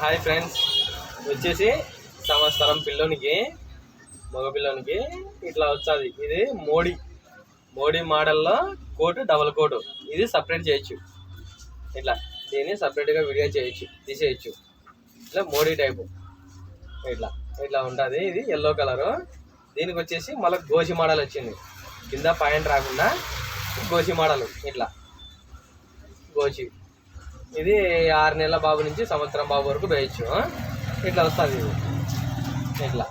Hi friends వచ్చేసి సంవత్సరం పిల్లోనికి మగ పిల్లోనికి ఇట్లా వచ్చాది. ఇది మోడీ. మోడీ మోడల్లో కోటు డబల్ కోటు. ఇది సపరేట్ చేయొచ్చు. ఇట్లా దీన్ని సపరేట్గా వీడియో చేయొచ్చు తీసేయచ్చు. ఇట్లా మోడీ టైపు ఇట్లా ఇట్లా ఉంటుంది. ఇది ఎల్లో కలరు దీనికి వచ్చేసి మళ్ళీ గోషి మోడల్ వచ్చింది. కింద పాయింట్ రాకుండా గోషి మోడల్. ఇట్లా. గోచి ఇది ఆరు నెలల బాబు నుంచి సంవత్సరం బాబు వరకు వేయచ్చు. ఇట్లా వస్తుంది ఇది? ఇట్లా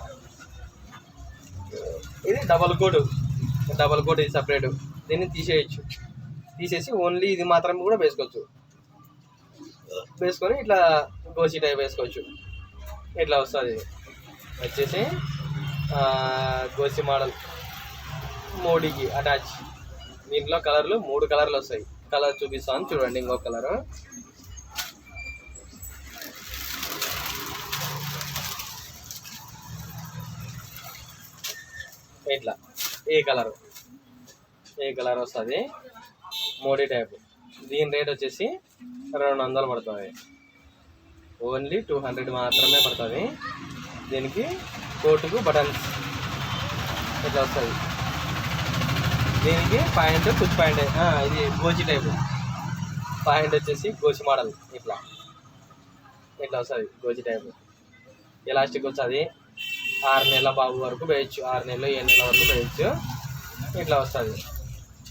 ఇది డబల్ కోట్ డబల్ కోట్ ఇది సపరేట్ దీన్ని తీసేయచ్చు. తీసేసి ఓన్లీ ఇది మాత్రం కూడా వేసుకోవచ్చు. వేసుకొని ఇట్లా గోసి టైప్ వేసుకోవచ్చు. ఇట్లా వస్తుంది? వచ్చేసి గోసి మోడల్ మోడీకి అటాచ్ దీంట్లో కలర్లు మూడు కలర్లు వస్తాయి. కలర్ చూపిస్తాను. చూడండి ఇంకో కలరు ఇట్లా ఏ కలర్? ఏ కలర్ వస్తుంది? మోడీ టైప్. దీని రేట్ వచ్చేసి రెండు వందలు పడుతుంది. ఓన్లీ టూ హండ్రెడ్ మాత్రమే పడుతుంది. దీనికి కోటుకు బటన్స్ ఇట్లా వస్తుంది? దీనికి పాయింట్ కుచ్ పాయింట్ ఇది గోచి టైప్. పాయింట్ వచ్చేసి గోచి మోడల్ ఇట్లా. ఇట్లా వస్తుంది? గోచి టైప్. ఎలాస్టిక్ వస్తుంది? ఆరు నెలల బాబు వరకు వేయచ్చు. ఆరు నెలలు ఏడు నెలల వరకు వేయచ్చు. ఇట్లా వస్తుంది.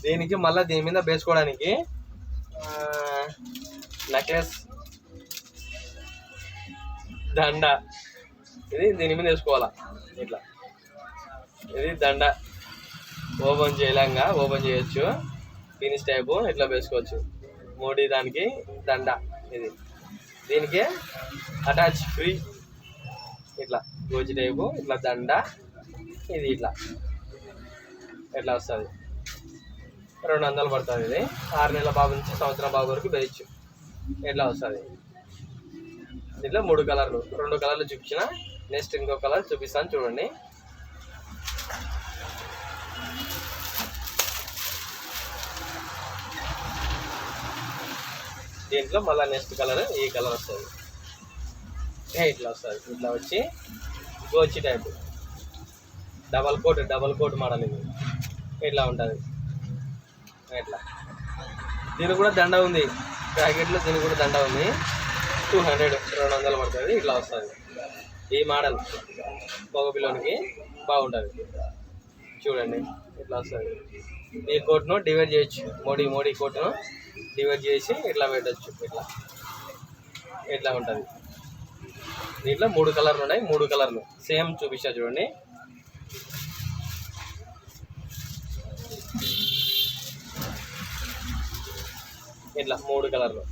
దీనికి మళ్ళీ దీని మీద వేసుకోవడానికి నెక్లెస్ దండ. ఇది దీని మీద వేసుకోవాలా? ఇట్లా. ఇది దండ. ఓపెన్ చేయలేంగా ఓపెన్ చేయొచ్చు. ఫినిష్ టైపు ఇట్లా వేసుకోవచ్చు. మోడీ దానికి దండ. ఇది. దీనికి అటాచ్ ఫ్రీ. ఇట్లా. గోజి ఇట్లా దండ ఇది ఇట్లా. ఇట్లా వస్తుంది? రెండు వందలు పడుతుంది ఇది. ఆరు నెలల బాబు నుంచి సంవత్సరం బాబు వరకు బెయిచ్చు ఇట్లా వస్తుంది? దీంట్లో మూడు కలర్లు రెండు కలర్లు చూపించిన. నెక్స్ట్ ఇంకో కలర్ చూపిస్తాను చూడండి. దీంట్లో మళ్ళీ నెక్స్ట్ కలర్ ఈ కలర్ వస్తుంది. ఏ ఇట్లా వస్తుంది? ఇట్లా వచ్చి గోచి type double coat double coat model ఇది. ఇట్లా ఉంటుంది? ఇట్లా దీని కూడా దండ ఉంది. ప్యాకెట్లో దీనికి కూడా దండ ఉంది. టూ హండ్రెడ్ రెండు వందలు పడుతుంది. ఇట్లా వస్తుంది. ఈ మోడల్ మగ పిల్లోనికి బాగుంటుంది. చూడండి ఇట్లా వస్తుంది. ఈ కోట్ను డివైడ్ చేయొచ్చు. మోడీ మోడీ కోట్ను డివైడ్ చేసి ఇట్లా పెట్టచ్చు. ఇట్లా. ఇట్లా ఉంటుంది? దీంట్లో మూడు కలర్లు ఉన్నాయి మూడు కలర్లు. సేమ్ చూపించా చూడండి. ఇట్లా మూడు కలర్లు.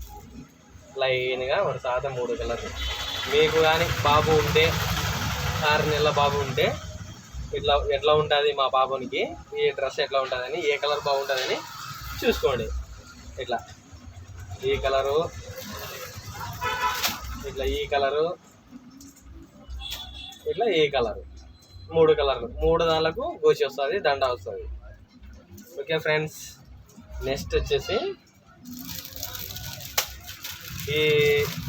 లైన్గా ఒక శాతం మూడు కలర్లు. మీకు కానీ బాబు ఉంటే ఆరు నెలల బాబు ఉంటే ఇట్లా ఎట్లా ఉంటుంది మా బాబునికి? ఏ డ్రెస్ ఎట్లా ఉంటుందని ఏ కలర్ బాగుంటుందని చూసుకోండి. ఇట్లా. ఈ కలరు ఇట్లా ఈ కలరు ఇట్లా ఏ కలర్? మూడు కలర్లు మూడు దానిలకు గోచి వస్తుంది దండ వస్తుంది. ఓకే ఫ్రెండ్స్ నెక్స్ట్ వచ్చేసి ఈ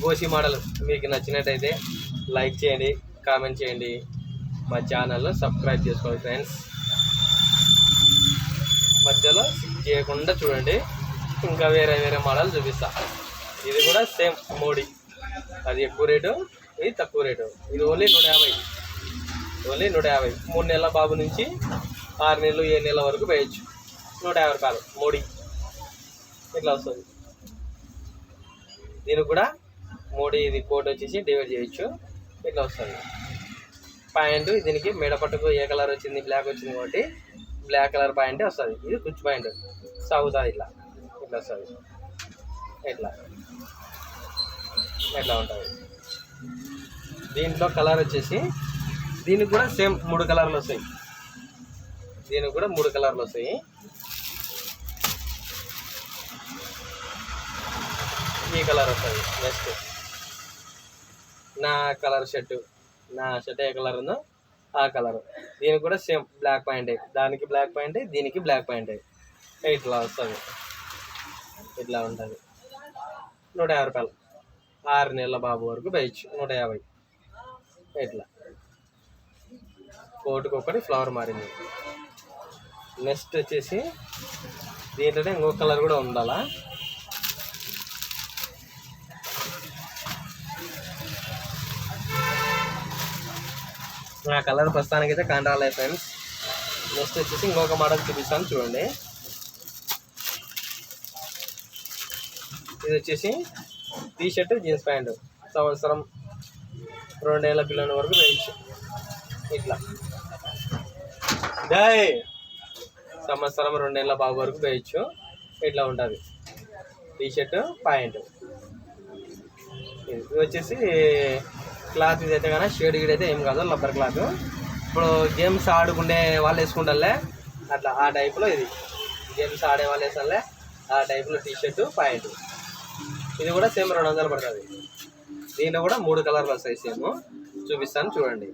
గోసి మోడల్ మీకు నచ్చినట్టయితే లైక్ చేయండి కామెంట్ చేయండి. మా ఛానల్లో సబ్స్క్రైబ్ చేసుకోండి ఫ్రెండ్స్. మధ్యలో చేయకుండా చూడండి. ఇంకా వేరే వేరే మోడల్ చూపిస్తా. ఇది కూడా సేమ్ మోడీ. అది ఎక్కువ రేటు ఇది తక్కువ రేటు. ఇది ఓన్లీ నూట యాభై. ఓన్లీ నూట యాభై. మూడు నెలల బాబు నుంచి ఆరు నెలలు ఏడు నెలల వరకు వేయచ్చు. నూట యాభై రూపాయలు. మోడీ. ఇట్లా వస్తుంది? దీనికి కూడా మోడీ ఇది కోట్ వచ్చేసి డివైడ్ చేయొచ్చు. ఇట్లా వస్తుంది? పాయింట్ దీనికి మెడపట్టుకు ఏ కలర్ వచ్చింది? బ్లాక్ వచ్చింది కాబట్టి బ్లాక్ కలర్ పాయింట్ వస్తుంది. ఇది కుచ్చు పాయింట్. సాగుతుంది ఇట్లా ఇట్లా వస్తుంది. ఇట్లా ఇట్లా ఉంటుంది? దీంట్లో కలర్ వచ్చేసి దీనికి కూడా సేమ్ మూడు కలర్లు వస్తాయి. దీనికి కూడా మూడు కలర్లు వస్తాయి. ఈ కలర్ వస్తుంది నెక్స్ట్ నా కలర్ షర్ట్ నా షర్ట్ ఏ కలర్ ఉందో ఆ కలర్. దీనికి కూడా సేమ్ బ్లాక్ పాయింట్. దానికి బ్లాక్ పాయింట్ దీనికి బ్లాక్ పాయింట్. ఇట్లా వస్తుంది. ఇట్లా ఉంటుంది. నూట యాభై రూపాయలు. ఆరు నెలల బాబు వరకు వేయచ్చు నూట యాభై. ఇట్లా కోటుకు ఫ్లవర్ మారింది. నెక్స్ట్ వచ్చేసి దీంట్లోనే ఇంకో కలర్ కూడా ఉండాలా? నా కలర్ ప్రస్తుతానికి అయితే ఫ్రెండ్స్. నెక్స్ట్ వచ్చేసి ఇంకొక మోడల్ చూపిస్తాను చూడండి. ఇది వచ్చేసి టీ షర్ట్ జీన్స్ ప్యాంటు సంవత్సరం రెండేళ్ళ పిల్లల వరకు వేయచ్చు ఇట్లా. డై సంవత్సరం రెండేళ్ళ బాబు వరకు వేయచ్చు ఇట్లా ఉంటుంది. T shirt pant. ఇది వచ్చేసి క్లాత్ ఇది అయితే కానీ షేడ్ గిడ్ అయితే ఏం కాదు రబ్బర్ క్లాత్. ఇప్పుడు గేమ్స్ ఆడుకునే వాళ్ళు వేసుకుంటారులే. అట్లా ఆ టైప్లో ఇది. గేమ్స్ ఆడే వాళ్ళు వేసాలే ఆ టైప్లో టీ షర్టు ప్యాంటు. ఇది కూడా సేమ్ రెండు వందలు పడుతుంది. దీనిలో కూడా మూడు కలర్లు వస్తాయి సేమ్ చూపిస్తాను చూడండి.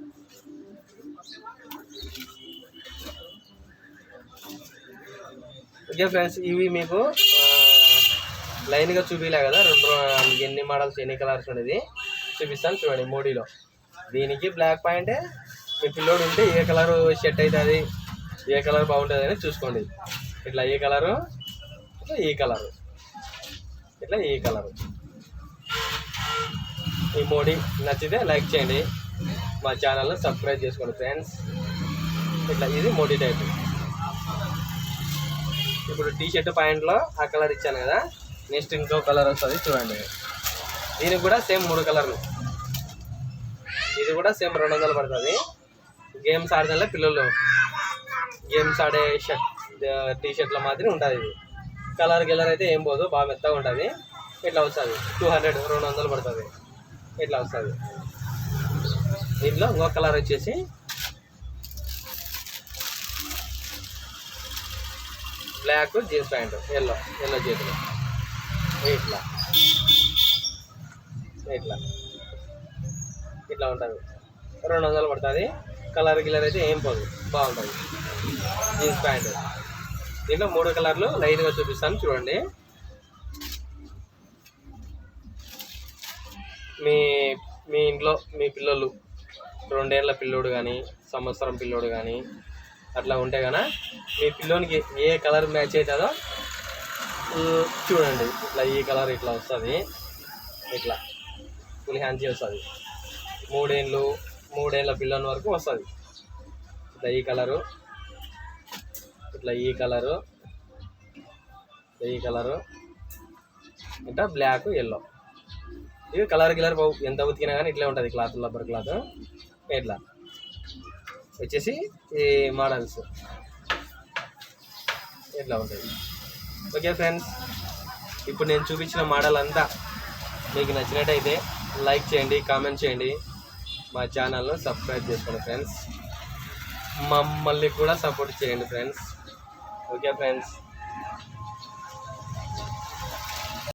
ఓకే ఫ్రెండ్స్ ఇవి మీకు లైన్గా చూపిలే కదా రెండు ఎన్ని మోడల్స్ ఎన్ని కలర్స్ ఉండేది చూపిస్తాను చూడండి మోడీలో. దీనికి బ్లాక్ పాయింటే మీ పిల్లోడు ఉంటే ఏ కలర్ షర్ట్ అవుతుంది ఏ కలర్ బాగుంటుంది అని చూసుకోండి. ఇట్లా ఏ కలరు ఈ కలరు ఇట్లా ఈ కలర్ ఈ మోడీ నచ్చితే లైక్ చేయండి. మా ఛానల్ని సబ్స్క్రైబ్ చేసుకోండి ఫ్రెండ్స్. ఇట్లా ఇది మోడీ టైప్. ఇప్పుడు టీ షర్ట్ ప్యాంట్లో ఆ కలర్ ఇచ్చాను కదా. నెక్స్ట్ ఇంకో కలర్ వస్తుంది చూడండి. దీనికి కూడా సేమ్ మూడు కలర్లు. ఇది కూడా సేమ్ రెండు వందలు పడుతుంది. గేమ్స్ ఆడిన పిల్లలు. గేమ్స్ ఆడే షర్ట్ టీ షర్ట్ల మాదిరి ఉంటుంది ఇది. కలర్ గిల్లర్ అయితే ఏం పోదు బాగా మెత్తగా ఉంటుంది. ఇట్లా వస్తుంది? టూ హండ్రెడ్ రెండు వందలు పడుతుంది. ఇట్లా వస్తుంది? దీంట్లో ఇంకో కలర్ వచ్చేసి black jeans pant yellow yellow చేతులు ఇట్లా ఇట్లా ఇట్లా ఉంటుంది? రెండు వందలు పడుతుంది. కలర్ గిలర్ అయితే ఏం పోదు బాగుంటుంది. Jeans pant. దీంట్లో మూడు కలర్లు లైన్గా చూపిస్తాను చూడండి. మీ మీ ఇంట్లో మీ పిల్లలు రెండేళ్ళ పిల్లోడు కానీ సంవత్సరం పిల్లోడు కానీ అట్లా ఉంటే కనుక మీ పిల్లోనికి ఏ కలర్ మ్యాచ్ అవుతుందో చూడండి. ఇట్లా ఈ కలర్ ఇట్లా వస్తుంది. ఇట్లా ఫుల్ హ్యాండ్సీ వస్తుంది. మూడేళ్ళు మూడేళ్ళ పిల్లని వరకు వస్తుంది. ఇట్లా ఈ కలరు. ఇట్లా ఈ కలరు. ఈ కలరు. ఇట్లా బ్లాక్ ఎల్లో ఇవి కలర్ గిలర్ ఎంత ఉతికినా కానీ ఇట్లే ఉంటుంది క్లాత్ రబ్బర్ క్లాత్. ఇట్లా. వచ్చేసి ఈ మోడల్స్. ఇట్లా ఉంటుంది ఓకే ఫ్రెండ్స్ ఇప్పుడు నేను చూపించిన మోడల్ అంతా మీకు నచ్చినట్టయితే లైక్ చేయండి కామెంట్ చేయండి. మా ఛానల్ను సబ్స్క్రైబ్ చేసుకోండి ఫ్రెండ్స్. మమ్మల్ని కూడా సపోర్ట్ చేయండి ఫ్రెండ్స్. Okay friends